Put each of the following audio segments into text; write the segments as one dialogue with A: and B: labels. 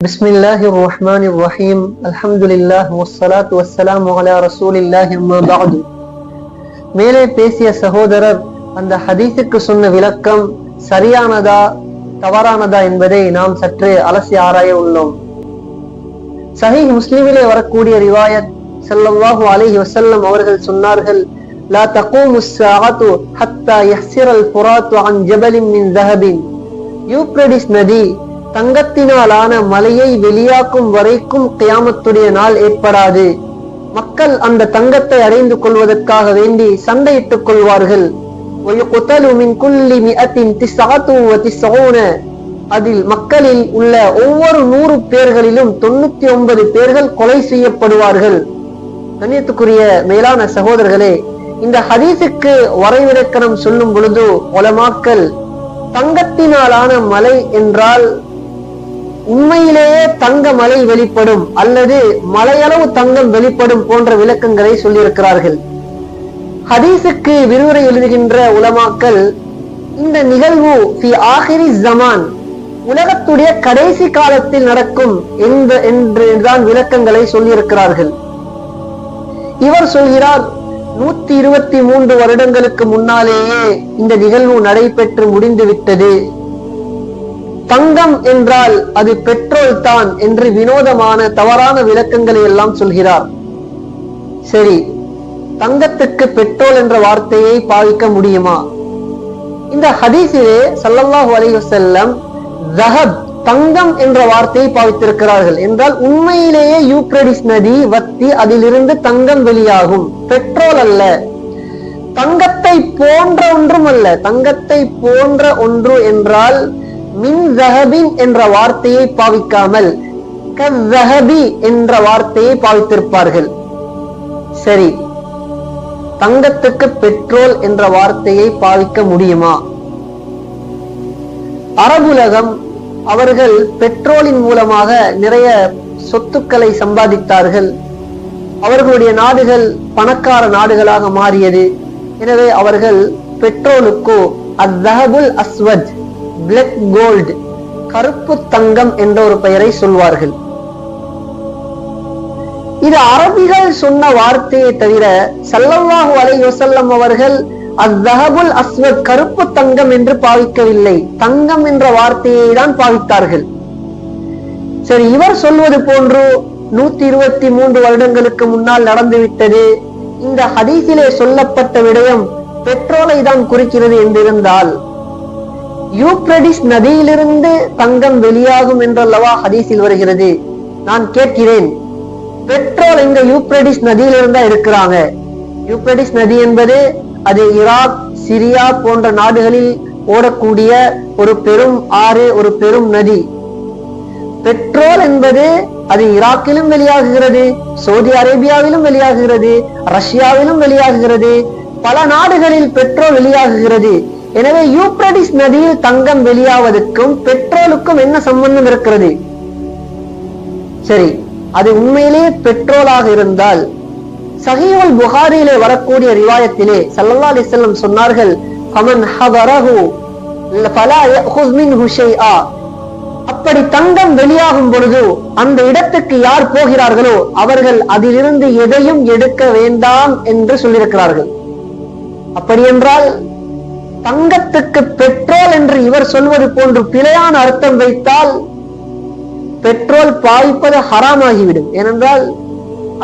A: بسم الله الرحمن الرحيم الحمد لله والصلاة والسلام على رسول الله أما بعد மேலே பேசிய சகோதரர் அந்த ஹதீஸுக்கு சொன்ன விளக்கம் சரியானதா தவறானதா என்பதை நாம் சற்று அலசி ஆராய உள்ளோம் சஹீஹ் முஸ்லிமிலே வரக்கூடிய ரிவாயத் ஸல்லல்லாஹு அலைஹி வஸல்லம் அவர்கள் சொன்னார்கள் لا تقوم الساعة حتى يحسر الفرات عن جبل من ذهب யூப்ரடிஸ் நதி தங்கத்தினாலான மலையை வெளியாக்கும் வரைக்கும் கியாமத்துடைய நாள் ஏற்படாது. மக்கள் அந்த தங்கத்தை அடைந்து கொள்வதற்காக வேண்டி சண்டையிட்டுக் கொள்வார்கள். அதில் மக்களில் உள்ள ஒவ்வொரு நூறு பேர்களிலும் தொண்ணூத்தி ஒன்பது பேர்கள் கொலை செய்யப்படுவார்கள். கண்ணியத்துக்குரிய மேலான சகோதரர்களே இந்த ஹதீஸுக்கு வரைவிலக்கணம் சொல்லும் பொழுது உலமாக்கல் தங்கத்தினாலான மலை என்றால் உண்மையிலேயே தங்க மலை வெளிப்படும் அல்லது மலையளவு தங்கம் வெளிப்படும் போன்ற விளக்கங்களை சொல்லியிருக்கிறார்கள். ஹதீஸுக்கு விரிவுரை எழுதுகின்ற உலமாக்கள் இந்த நிகழ்வு ஃபி ஆஹிரி ஜமான் உலகத்துடைய கடைசி காலத்தில் நடக்கும் என்ற என்றுதான் விளக்கங்களை சொல்லியிருக்கிறார்கள். இவர் சொல்கிறார் நூத்தி இருபத்தி மூன்று வருடங்களுக்கு முன்னாலேயே இந்த நிகழ்வு நடைபெற்று முடிந்து விட்டது தங்கம் என்றால் அது பெட்ரோல் தான் என்று வினோதமான தவறான விளக்கங்களை எல்லாம் சொல்கிறார். சரி தங்கத்துக்கு பெட்ரோல் என்ற வார்த்தையை பாவிக்க முடியுமா? இந்த ஹதீஸிலே சல்லல்லாஹு அலைஹி செல்லம் ஜஹப் தங்கம் என்ற வார்த்தையை பாவித்திருக்கிறார்கள் என்றால் உண்மையிலேயே யூக்ரடிஸ் நதி வத்தி அதிலிருந்து தங்கம் வெளியாகும். பெட்ரோல் அல்ல. தங்கத்தை போன்ற ஒன்றும் அல்ல. தங்கத்தை போன்ற ஒன்று என்றால் மின் ஜஹபின் என்ற வார்த்தையை பாவிக்காமல் கஹபி என்ற வார்த்தையை பாவித்திருப்பார்கள். சரி தங்கத்துக்கு பெட்ரோல் என்ற வார்த்தையை பாவிக்க முடியுமா? அரபுலகம் அவர்கள் பெட்ரோலின் மூலமாக நிறைய சொத்துக்களை சம்பாதித்தார்கள். அவர்களுடைய நாடுகள் பணக்கார நாடுகளாக மாறியது. எனவே அவர்கள் பெட்ரோலுக்கோ அத்தஹபுல் அஸ்வத் பிளக் கோல்டு கருப்பு தங்கம் என்ற ஒரு பெயரை சொல்வார்கள். இது அரபிகள் சொன்ன வார்த்தையை தவிர சல்லல்லாஹு அலை வசல்லம் அவர்கள் அத்தகபுல் அஸ்வத் கருப்பு தங்கம் என்று பாவிக்கவில்லை. தங்கம் என்ற வார்த்தையை தான் பாவித்தார்கள். சரி இவர் சொல்வது போன்று நூத்தி இருபத்தி மூன்று வருடங்களுக்கு முன்னால் நடந்துவிட்டது. இந்த ஹதீஸிலே சொல்லப்பட்ட விடயம் பெட்ரோலை தான் குறிக்கிறது என்றிருந்தால் யூப்ரடிஸ் நதியிலிருந்து தங்கம் வெளியாகும் என்றல்லவா ஹதீஸில் வருகிறது. நான் கேட்கிறேன் பெட்ரோல் இங்க யூப்ரடிஸ் நதியிலிருந்தா இருக்கிறாங்க. யூப்ரடிஸ் நதி என்பது அது ஈராக் சிரியா போன்ற நாடுகளில் ஓடக்கூடிய ஒரு பெரும் ஆறு ஒரு பெரும் நதி. பெட்ரோல் என்பது அது ஈராக்கிலும் வெளியாகுகிறது சவுதி அரேபியாவிலும் வெளியாகுகிறது ரஷ்யாவிலும் வெளியாகுகிறது பல நாடுகளில் பெட்ரோல் வெளியாகுகிறது. எனவே யூப்ரடிஸ் நதியில் தங்கம் வெளியாவதற்கும் பெட்ரோலுக்கும் என்ன சம்பந்தம் இருக்கிறது? சரி அது உண்மையிலே பெட்ரோலாக இருந்தால் சஹீஹுல் புகாரியிலே வரக்கூடிய ரிவாயத்திலே சல்லா அலைஹி வஸல்லம் சொன்னார்கள் ஃபமன் ஹதரஹு ஃபலா யஅஹுஸ் மின்ஹு ஷைஆ. அப்படி தங்கம் வெளியாகும் பொழுது அந்த இடத்துக்கு யார் போகிறார்களோ அவர்கள் அதிலிருந்து எதையும் எடுக்க வேண்டாம் என்று சொல்லியிருக்கிறார்கள். அப்படி என்றால் தங்கத்துக்கு பெட்ரோல் என்று இவர் சொல்வது போன்று பிழையான அர்த்தம் வைத்தால் பெட்ரோல் பாய்ப்பது ஹராமாகிவிடும். ஏனென்றால்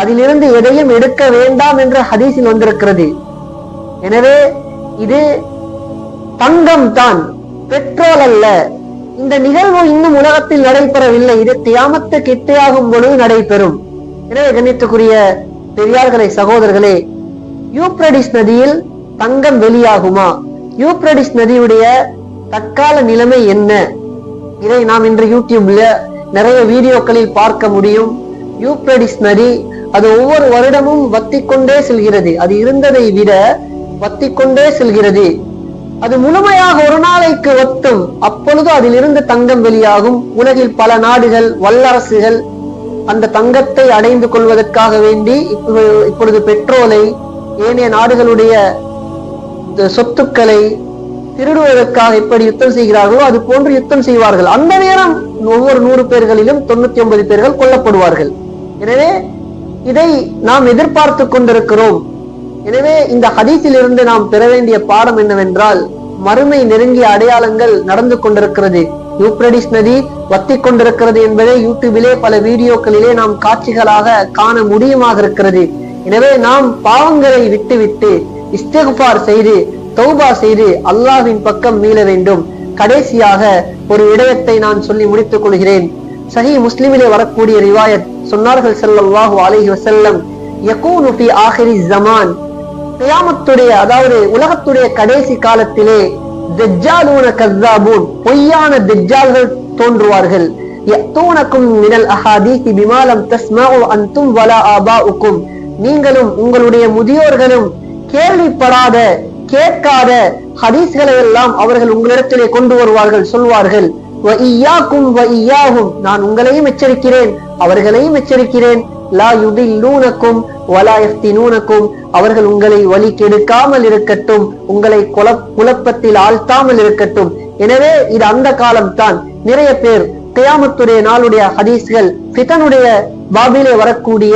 A: அதிலிருந்து எதையும் எடுக்க வேண்டாம் என்ற ஹதீஸில் வந்திருக்கிறது. எனவே இது தங்கம் தான் பெட்ரோல் அல்ல. இந்த நிகழ்வு இன்னும் உலகத்தில் நடைபெறவில்லை. இது தியாமத்து கிட்டையாகும் பொழுது நடைபெறும். எனவே கணித்துக்குரிய பெரியார்களே சகோதரர்களே யூப்ரடிஸ் நதியில் தங்கம் வெளியாகுமா? யூப்ரடிஸ் நதியுடைய தற்கால நிலைமை என்ன? இதை நாம் இன்று யூடியூப்ல நிறைய வீடியோக்களில் பார்க்க முடியும். யூப்ரடிஸ் நதி அது ஒவ்வொரு வருடமும் வத்தி கொண்டே செல்கிறது. அது இருந்ததை விட வத்தி கொண்டே செல்கிறது. அது முழுமையாக ஒரு நாளைக்கு ஒத்தும் அப்பொழுது அதிலிருந்து தங்கம் வெளியாகும். உலகில் பல நாடுகள் வல்லரசுகள் அந்த தங்கத்தை அடைந்து கொள்வதற்காக வேண்டி இப்பொழுது பெட்ரோலை ஏனைய நாடுகளுடைய சொத்துக்களை திருடுவதற்காக எப்படி யுத்தம் செய்கிறார்களோ அது போன்று யுத்தம் செய்வார்கள். அந்த நேரம் ஒவ்வொரு நூறு பேர்களிலும் தொண்ணூத்தி ஒன்பது பேர்கள் கொல்லப்படுவார்கள். எனவே இதை நாம் எதிர்பார்த்து கொண்டிருக்கிறோம். எனவே இந்த ஹதீஸில் இருந்து நாம் பெற வேண்டிய பாடம் என்னவென்றால் மறுமை நெருங்கிய அடையாளங்கள் நடந்து கொண்டிருக்கிறது. யூப்ரடிஸ் நதி வத்தி கொண்டிருக்கிறது என்பதை யூடியூபிலே பல வீடியோக்களிலே நாம் காட்சிகளாக காண முடியுமாக இருக்கிறது. எனவே நாம் பாவங்களை விட்டுவிட்டு இஸ்திகுபார் செய்து தௌபா செய்து அல்லாஹின் பக்கம் மீள வேண்டும். கடைசியாக ஒரு விடயத்தை நான் சொல்லி முடித்துக் கொள்கிறேன். சஹி முஸ்லிமிலே வரக்கூடிய ரிவாயத் சொன்னார்கள் செல்லல்லாஹு அலஹி வசல்லம் யகூனு ஃபி ஆஹிரி ஜமான் கியாமத்துடைய அதாவது உலகத்துடைய கடைசி காலத்திலே தஜ்ஜாலூன கஸ்ஸாபூன். பொய்யான தஜ்ஜால்கள் தோன்றுவார்கள். யத்தூனக்கும் மினல் அஹாதீஸி பிமாலம் லம் தஸ்மஉ அன்தும் வலா ஆபாஉக்கும். நீங்களும் உங்களுடைய முதியோர்களும் கேள்விப்படாத கேட்காத ஹதீஸ்களை எல்லாம் அவர்கள் உங்களிடத்திலே கொண்டு வருவார்கள் சொல்வார்கள். நான் உங்களையும் எச்சரிக்கிறேன் அவர்களையும் எச்சரிக்கிறேன். லா யுதில்லூனக்கும் அவர்கள் உங்களை வழி கெடுக்காமல் இருக்கட்டும் உங்களை குழப்பத்தில் ஆழ்த்தாமல் இருக்கட்டும். எனவே இது அந்த காலம்தான். நிறைய பேர் கியாமத்துடைய நாளுடைய ஹதீஸ்கள் பிதனுடைய பாபிலே வரக்கூடிய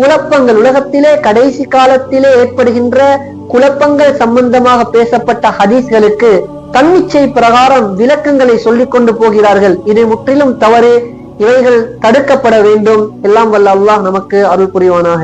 A: குழப்பங்கள் உலகத்திலே கடைசி காலத்திலே ஏற்படுகின்ற குழப்பங்கள் சம்பந்தமாக பேசப்பட்ட ஹதீஸ்களுக்கு தன்னிச்சை பிரகாரம் விளக்கங்களை சொல்லிக் கொண்டு போகிறார்கள். இது முற்றிலும் தவறு. இவைகள் தடுக்கப்பட வேண்டும். எல்லாம் வல்ல அல்லாஹ் நமக்கு அருள் புரிவானாக.